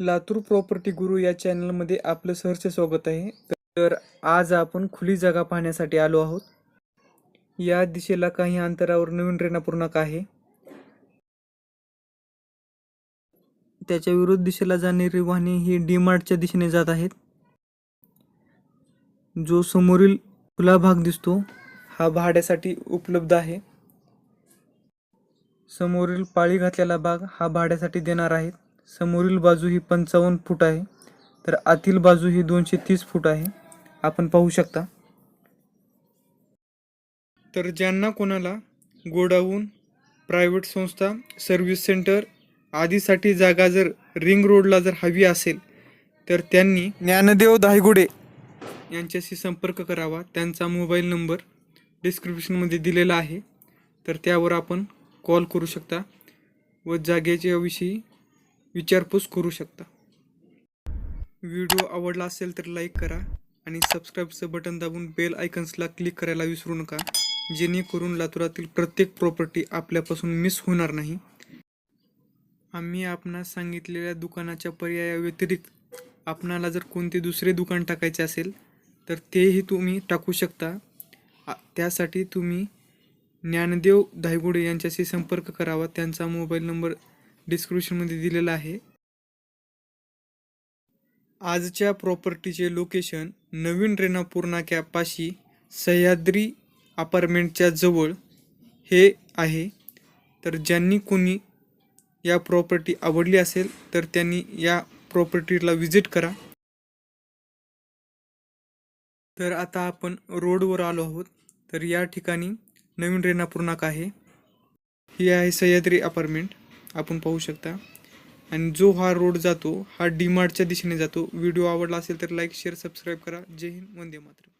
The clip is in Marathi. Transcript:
लातूर प्रॉपर्टी गुरु या चॅनलमध्ये आपलं सहर्ष स्वागत आहे. तर आज आपण खुली जागा पाहण्यासाठी आलो आहोत. या दिशेला काही अंतरावर नवीन रेणापूर्णक आहे. त्याच्या विरुद्ध दिशेला जाणारी वाहने ही डी मार्टच्या दिशेने जात आहेत. जो समोरील खुला भाग दिसतो हा भाड्यासाठी उपलब्ध आहे. समोरील पाळी घातलेला भाग हा भाड्यासाठी देणार आहेत. समोरील बाजू ही पंचावन्न फूट आहे. तर आतील बाजू ही दोनशे तीस फूट आहे. आपण पाहू शकता. तर ज्यांना कोणाला गोडाऊन प्रायव्हेट संस्था सर्व्हिस सेंटर आदीसाठी जागा जर रिंग रोडला जर हवी असेल तर त्यांनी ज्ञानदेव धायगुडे यांच्याशी संपर्क करावा. त्यांचा मोबाईल नंबर डिस्क्रिप्शनमध्ये दिलेला आहे. तर त्यावर आपण कॉल करू शकता. व जागेच्या विषयी विचारपूस करू शकता. व्हिडिओ आवडला असेल तर लाईक करा आणि सबस्क्राईबचं बटन दाबून बेल आयकन्सला क्लिक करायला विसरू नका जेणेकरून लातूरातील प्रत्येक प्रॉपर्टी आपल्यापासून मिस होणार नाही. आम्ही आपणास सांगितलेल्या दुकानाच्या पर्यायाव्यतिरिक्त आपणाला जर कोणते दुसरे दुकान टाकायचे असेल तर तेही तुम्ही टाकू शकता. त्यासाठी तुम्ही ज्ञानदेव धायगुडे यांच्याशी संपर्क करावा. त्यांचा मोबाईल नंबर डिस्क्रिप्शनमध्ये दिलेलं आहे. आजच्या प्रॉपर्टीचे लोकेशन नवीन रेणापूर कॅपाशी सह्याद्री अपार्टमेंटच्या जवळ हे आहे. तर ज्यांनी कोणी या प्रॉपर्टी आवडली असेल तर त्यांनी या प्रॉपर्टीला विजिट करा. तर आता आपण रोडवर आलो आहोत. तर या ठिकाणी नवीन रेणापूर आहे. ही आहे सह्याद्री अपार्टमेंट आपण पाहू शकता. आणि जो हा रोड जातो हा डीमार्टच्या दिशेने जातो. व्हिडिओ आवडला असेल तर लाईक शेअर सबस्क्राईब करा. जय हिंद वंदे मातरम.